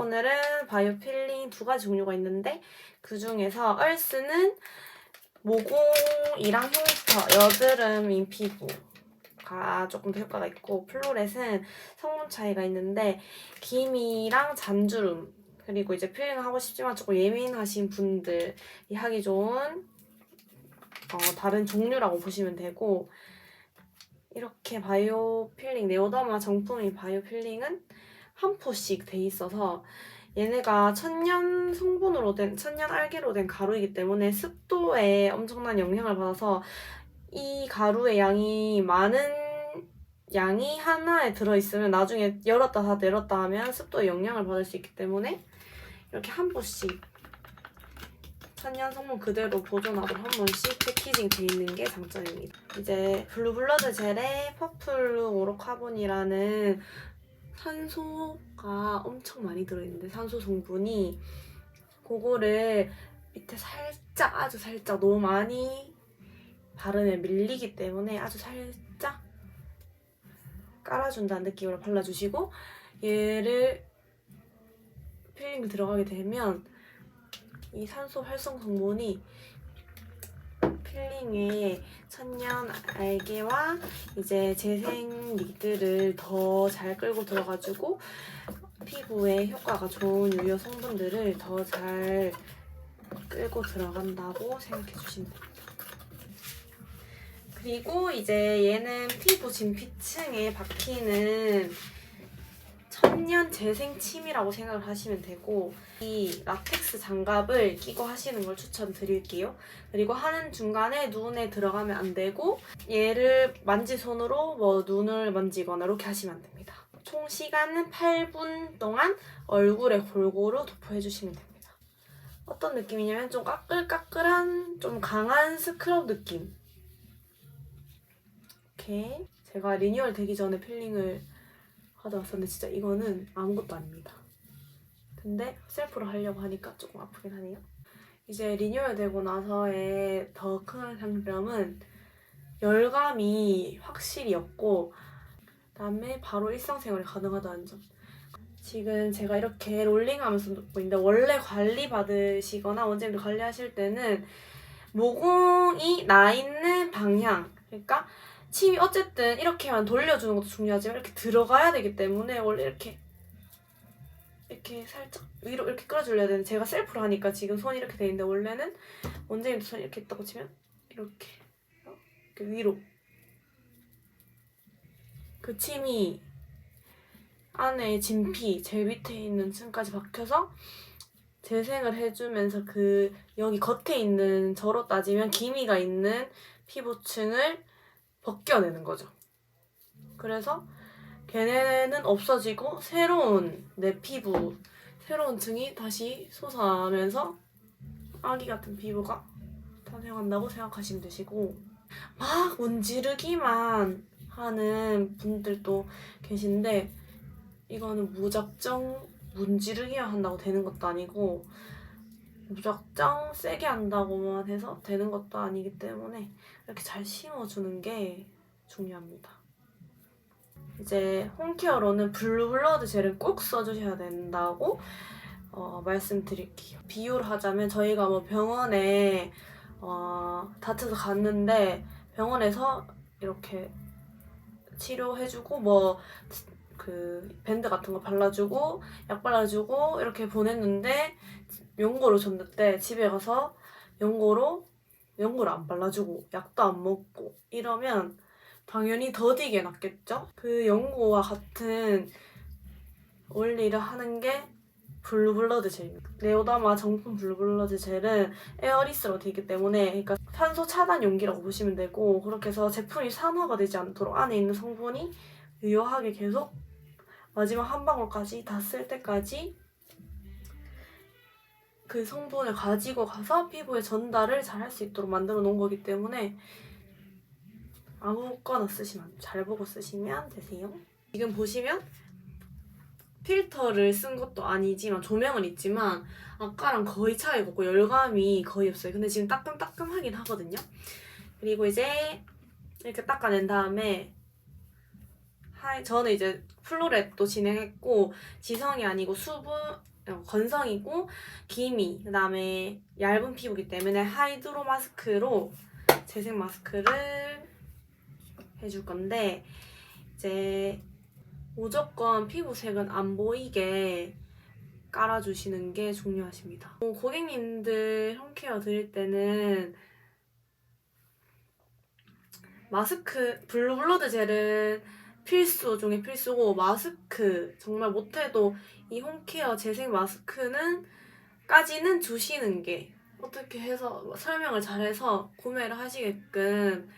오늘은 바이오 필링 두 가지 종류가 있는데 그 중에서 얼스는 모공이랑 흉터, 여드름인 피부가 조금 더 효과가 있고 플로렛은 성분 차이가 있는데 기미랑 잔주름 그리고 이제 필링을 하고 싶지만 조금 예민하신 분들이 하기 좋은 어, 다른 종류라고 보시면 되고 이렇게 바이오 필링 네오더마 정품인 바이오 필링은 한 포씩 돼 있어서 얘네가 천연 성분으로 된 천연 알게로 된 가루이기 때문에 습도에 엄청난 영향을 받아서 이 가루의 양이 많은 양이 하나에 들어있으면 나중에 열었다 다 내렸다 하면 습도에 영향을 받을 수 있기 때문에 이렇게 한 포씩 천연 성분 그대로 보존하고 한 번씩 패키징 돼 있는 게 장점입니다. 이제 블루블러드 젤에 퍼플루 오로카본이라는 산소가 엄청 많이 들어있는데 산소 성분이 그거를 밑에 살짝 아주 살짝 너무 많이 바르면 밀리기 때문에 아주 살짝 깔아준다는 느낌으로 발라주시고 얘를 필링 들어가게 되면 이 산소 활성 성분이 필링에 천연 알게와 이제 재생 믹들을 더 잘 끌고 들어가지고 피부에 효과가 좋은 유효 성분들을 더 잘 끌고 들어간다고 생각해 주시면 됩니다. 그리고 이제 얘는 피부 진피층에 박히는 천년 재생 침이라고 생각을 하시면 되고 이 라텍스 장갑을 끼고 하시는 걸 추천드릴게요. 그리고 하는 중간에 눈에 들어가면 안 되고 얘를 만지 손으로 뭐 눈을 만지거나 이렇게 하시면 안 됩니다. 총 시간은 8분 동안 얼굴에 골고루 도포해 주시면 됩니다. 어떤 느낌이냐면 좀 까끌까끌한 좀 강한 스크럽 느낌. 이렇게 제가 리뉴얼 되기 전에 필링을 하다 왔었는데 진짜 이거는 아무것도 아닙니다. 근데 셀프로 하려고 하니까 조금 아프긴 하네요. 이제 리뉴얼 되고 나서의 더 큰 장점은 열감이 확실히 없고 그다음에 바로 일상생활이 가능하다는 점. 지금 제가 이렇게 롤링하면서 놓고 있는데 원래 관리 받으시거나 원장님들 관리하실 때는 모공이 나 있는 방향 그러니까 침이 어쨌든 이렇게만 돌려주는 것도 중요하지만 이렇게 들어가야 되기 때문에 원래 이렇게 이렇게 살짝 위로 이렇게 끌어줄려야 되는데 제가 셀프로 하니까 지금 손이 이렇게 돼 있는데 원래는 원장님도 손이 이렇게 있다고 치면 이렇게 이렇게 위로. 그 침이 안에 진피 제일 밑에 있는 층까지 박혀서 재생을 해주면서 그 여기 겉에 있는 저로 따지면 기미가 있는 피부층을 벗겨내는 거죠. 그래서 걔네는 없어지고 새로운 내 피부, 새로운 층이 다시 솟아나면서 아기 같은 피부가 탄생한다고 생각하시면 되시고 막 문지르기만 하는 분들도 계신데 이거는 무작정 문지르기만 한다고 되는 것도 아니고 무작정 세게 한다고만 해서 되는 것도 아니기 때문에 이렇게 잘 심어주는 게 중요합니다. 이제 홈케어로는 블루 블러드 젤을 꼭 써주셔야 된다고 어, 말씀드릴게요. 비유를 하자면 저희가 뭐 병원에 어, 다쳐서 갔는데 병원에서 이렇게 치료해주고 뭐 그 밴드 같은 거 발라주고 약 발라주고 이렇게 보냈는데 연고를 줬는데 집에 가서 연고로 연고를 안 발라주고 약도 안 먹고 이러면 당연히 더디게 낫겠죠? 그 연고와 같은 원리를 하는 게 블루블러드 젤입니다. 네오다마 정품 블루블러드 젤은 에어리스로 되기 때문에 그러니까 산소 차단 용기라고 보시면 되고 그렇게 해서 제품이 산화가 되지 않도록 안에 있는 성분이 유효하게 계속 마지막 한 방울까지 다 쓸 때까지 그 성분을 가지고 가서 피부에 전달을 잘 할 수 있도록 만들어 놓은 거기 때문에 아무거나 쓰시면. 잘 보고 쓰시면 되세요. 지금 보시면 필터를 쓴 것도 아니지만 조명은 있지만 아까랑 거의 차이가 없고 열감이 거의 없어요. 근데 지금 따끔따끔하긴 하거든요. 그리고 이제 이렇게 닦아낸 다음에 저는 이제 플로렛도 진행했고 지성이 아니고 수분 어, 건성이고 기미 그다음에 얇은 피부기 때문에 하이드로 마스크로 재생 마스크를 해줄 건데 이제 무조건 피부색은 안 보이게 깔아주시는 게 중요하십니다. 어, 고객님들 홈케어 드릴 때는 마스크 블루블러드 젤은 필수 중에 필수고 마스크 정말 못해도 이 홈케어 재생 마스크는 까지는 주시는 게 어떻게 해서 설명을 잘해서 구매를 하시게끔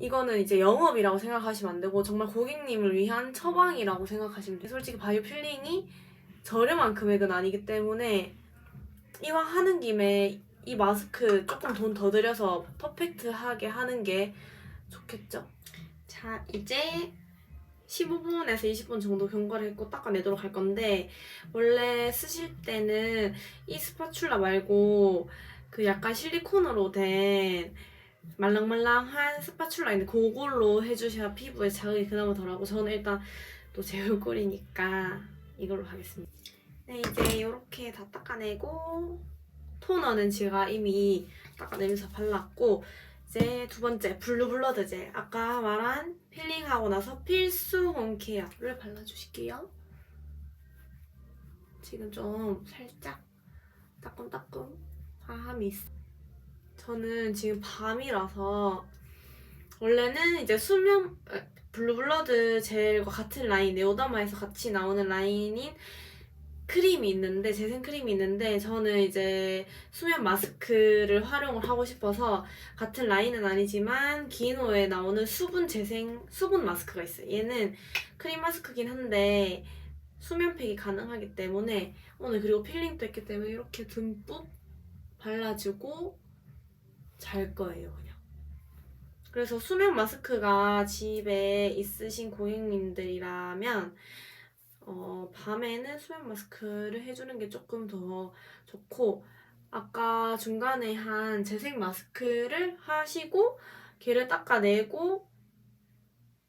이거는 이제 영업이라고 생각하시면 안 되고 정말 고객님을 위한 처방이라고 생각하시면 돼요. 솔직히 바이오 필링이 저렴한 금액은 아니기 때문에 이왕 하는 김에 이 마스크 조금 돈 더 들여서 퍼펙트하게 하는 게 좋겠죠. 자, 이제 15분에서 20분 정도 경과를 했고 닦아내도록 할 건데 원래 쓰실 때는 이 스파츌라 말고 그 약간 실리콘으로 된 말랑말랑한 스파츌라 있는데 그걸로 해주셔야 피부에 자극이 그나마 덜하고 저는 일단 또 제 얼굴이니까 이걸로 하겠습니다. 네, 이제 이렇게 다 닦아내고 토너는 제가 이미 닦아내면서 발랐고 이제 두 번째 블루블러드 젤 아까 말한 필링하고 나서 필수 홈케어를 발라주실게요. 지금 좀 살짝 따끔따끔 화함이 있어. 저는 지금 밤이라서 원래는 이제 수면 에, 블루블러드 젤과 같은 라인 네오다마에서 같이 나오는 라인인 크림이 있는데 재생 크림이 있는데 저는 이제 수면 마스크를 활용을 하고 싶어서 같은 라인은 아니지만 기노에 나오는 수분 재생 수분 마스크가 있어요. 얘는 크림 마스크긴 한데 수면팩이 가능하기 때문에 오늘 그리고 필링도 했기 때문에 이렇게 듬뿍 발라주고 잘 거예요 그냥. 그래서 수면 마스크가 집에 있으신 고객님들이라면 어, 밤에는 수면 마스크를 해주는 게 조금 더 좋고 아까 중간에 한 재생 마스크를 하시고 걔를 닦아내고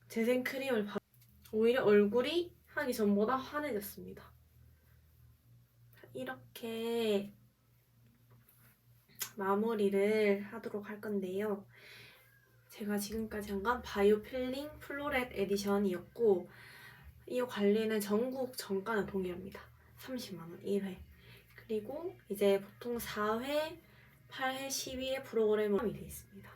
재생 크림을 바... 오히려 얼굴이 하기 전보다 환해졌습니다. 이렇게 마무리를 하도록 할 건데요. 제가 지금까지 한 건 바이오 필링 플로렛 에디션이었고 이 관리는 전국 정가는 동일합니다. 30만원 1회. 그리고 이제 보통 4회, 8회, 12회 프로그램이 포함이 되어 있습니다.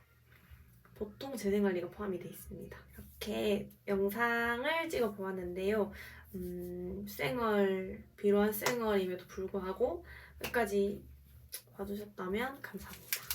보통 재생관리가 포함이 되어 있습니다. 이렇게 영상을 찍어 보았는데요. 음, 쌩얼, 비로한 쌩얼임에도 불구하고 끝까지 봐주셨다면 감사합니다.